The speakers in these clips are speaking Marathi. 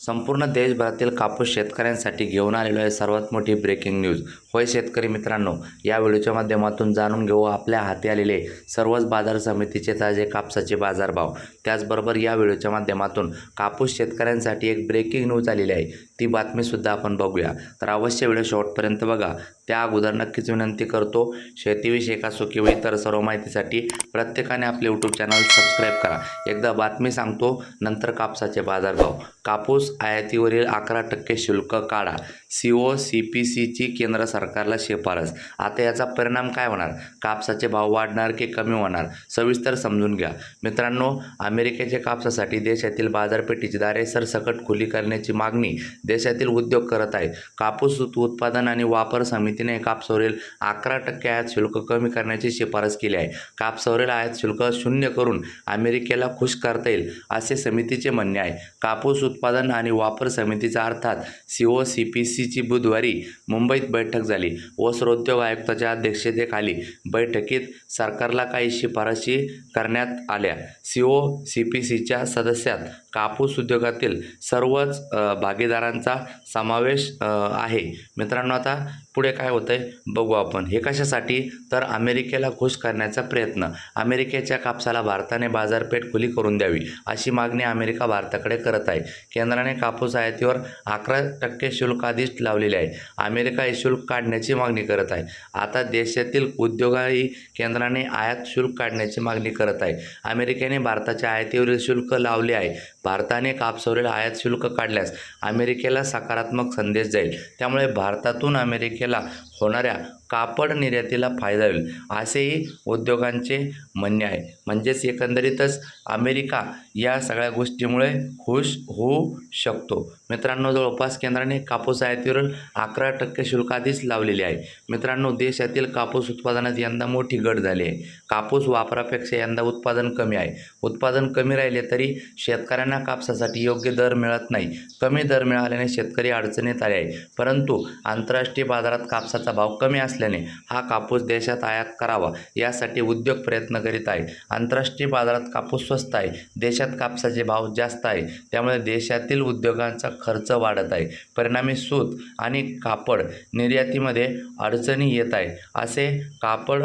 संपूर्ण देशभरातील कापूस शेतकऱ्यांसाठी घेऊन आलेलो आहे सर्वात मोठी ब्रेकिंग न्यूज होय शेतकरी मित्रांनो या व्हिडिओच्या माध्यमातून जाणून घेऊ आपल्या हाती आलेले सर्वच बाजार समितीचे ताजे कापसाचे बाजारभाव. त्याचबरोबर या व्हिडिओच्या माध्यमातून कापूस शेतकऱ्यांसाठी एक ब्रेकिंग न्यूज आलेली आहे. ती बातमीसुद्धा आपण बघूया. तर अवश्य व्हिडिओ शेवटपर्यंत बघा. त्या अगोदर नक्कीच विनंती करतो शेतीविषयक असो किंवा इतर सर्व माहितीसाठी प्रत्येकाने आपले यूट्यूब चॅनल सबस्क्राईब करा. एकदा बातमी सांगतो नंतर कापसाचे बाजारभाव. कापूस आयातीवरील अकरा टक्के शुल्क काढा. सी ओ सी पी सीची केंद्र सरकारला शिफारस. आता याचा परिणाम काय होणार? कापसाचे भाव वाढणार की कमी होणार? सविस्तर समजून घ्या. मित्रांनो अमेरिकेच्या कापसासाठी देशातील बाजारपेठेची दारे सरसकट खुली करण्याची मागणी देशातील उद्योग करत आहे कापूस उत्पादन आणि वापर समिती समितीने कापसावरील अकरा टक्के आयात शुल्क कमी करण्याची शिफारस केली आहे. कापसावरील आयात शुल्क शून्य करून अमेरिकेला खुश करता येईल असे समितीचे म्हणणे आहे. कापूस उत्पादन आणि वापर समितीचा अर्थात सी ओ सी पी सीची बुधवारी मुंबईत बैठक झाली. वस्त्रोद्योग आयुक्ताच्या अध्यक्षतेखाली बैठकीत सरकारला काही शिफारशी करण्यात आल्या. सी ओ सी पी सीच्या सदस्यात कापूस उद्योगातील सर्वच भागीदारांचा समावेश आहे. मित्रांनो आता पुढे काय काय होतं आहे बघू आपण. हे कशासाठी? तर अमेरिकेला खुश करण्याचा प्रयत्न. अमेरिकेच्या कापसाला भारताने बाजारपेठ खुली करून द्यावी अशी मागणी अमेरिका भारताकडे करत आहे. केंद्राने कापूस आयातीवर अकरा टक्के शुल्क आधीच लावलेले आहे. अमेरिका हे शुल्क काढण्याची मागणी करत आहे. आता देशातील उद्योगाही केंद्राने आयात शुल्क काढण्याची मागणी करत आहे. अमेरिकेने भारताच्या आयातीवरील शुल्क लावले आहे. भारताने कापसावरील आयात शुल्क काढल्यास अमेरिकेला सकारात्मक संदेश जाईल. त्यामुळे भारतातून अमेरिकेला होणाऱ्या कापड निर्यातीला फायदा होईल. असेही उद्योगांचे म्हणणे आहे. म्हणजेच एकंदरीतच अमेरिका या सगळ्या गोष्टीमुळे खुश होऊ शकतो. मित्रांनो जवळपास केंद्राने कापूस आयातीवर अकरा टक्के शुल्क आधीच लावलेले आहे. मित्रांनो देशातील कापूस उत्पादनात यंदा मोठी घट झाली आहे. कापूस वापरापेक्षा यंदा उत्पादन कमी आहे. उत्पादन कमी राहिले तरी शेतकऱ्यांना कापसासाठी योग्य दर मिळत नाही. कमी दर मिळाल्याने शेतकरी अडचणीत आले आहे परंतु आंतरराष्ट्रीय बाजारात कापसाचा भाव कमी असल्याने हा कापूस देशात आयात करावा यासाठी उद्योग प्रयत्न करीत आहे. आंतरराष्ट्रीय बाजारात कापूस स्वस्त आहे. देशात कापसाचे भाव जास्त आहे. त्यामुळे देशातील उद्योगांचा खर्च वाढत आहे. परिणामी सूत आणि कापड निर्यातीमध्ये अडचणी येत आहे. असे कापड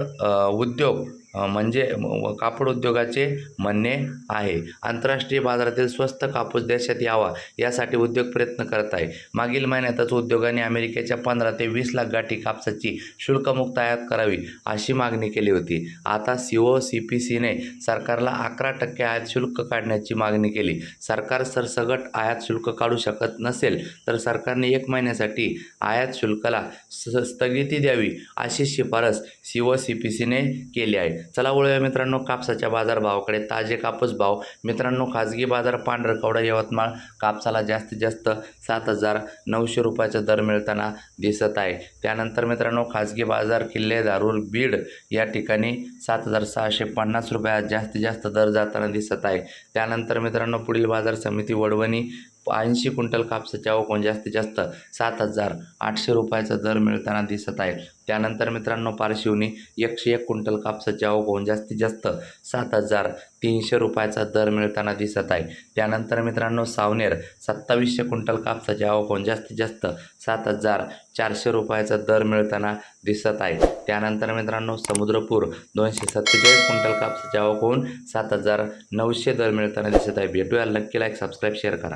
उद्योग म्हणजे कापड उद्योगाचे म्हणणे आहे. आंतरराष्ट्रीय बाजारातील स्वस्त कापूस देशात यावा यासाठी उद्योग प्रयत्न करत आहे मागील महिन्यातच उद्योगाने अमेरिकेच्या पंधरा ते वीस लाख गाठी कापसाची शुल्कमुक्त आयात करावी अशी मागणी केली होती. आता सी ओ सी पी सीने सरकारला अकरा टक्के आयात शुल्क काढण्याची मागणी केली. सरकार सरसगट आयात शुल्क काढू शकत नसेल तर सरकारने एक महिन्यासाठी आयात शुल्काला स स्थगिती द्यावी अशी शिफारस सी ओ सी पी सीने केली आहे. चला वळूया मित्रांनो कापसाच्या बाजारभावाकडे. ताजे कापूस भाव. मित्रांनो खाजगी बाजार पांढरकवडा यवतमाळ कापसाला जास्तीत जास्त सात हजार नऊशे रुपयाचा दर मिळताना दिसत आहे. त्यानंतर मित्रांनो खाजगी बाजार किल्ले दारूर बीड या ठिकाणी सात हजार सहाशे पन्नास रुपयात जास्तीत जास्त दर जाताना दिसत आहे. त्यानंतर मित्रांनो पुढील बाजार समिती वडवणी ऐंशी क्विंटल कापसाच्या आवकून जास्तीत जास्त सात हजार आठशे रुपयाचा दर मिळताना दिसत आहे त्यानंतर मित्रांनो पारशिवनी एकशे एक क्विंटल कापसाच्या आवक जास्तीत जास्त सात हजार तीनशे रुपयाचा दर मिळताना दिसत आहे. त्यानंतर मित्रांनो सावनेर सत्तावीसशे क्विंटल कापसाच्या आवक जास्तीत जास्त सात हजार चारशे रुपयाचा दर मिळताना दिसत आहे. त्यानंतर मित्रांनो समुद्रपूर दोनशे सत्तेचाळीस क्विंटल कापसाच्या आवक होऊन सात हजार नऊशे दर मिळताना दिसत आहे. भेटूया. नक्की लाईक सबस्क्राईब शेअर करा.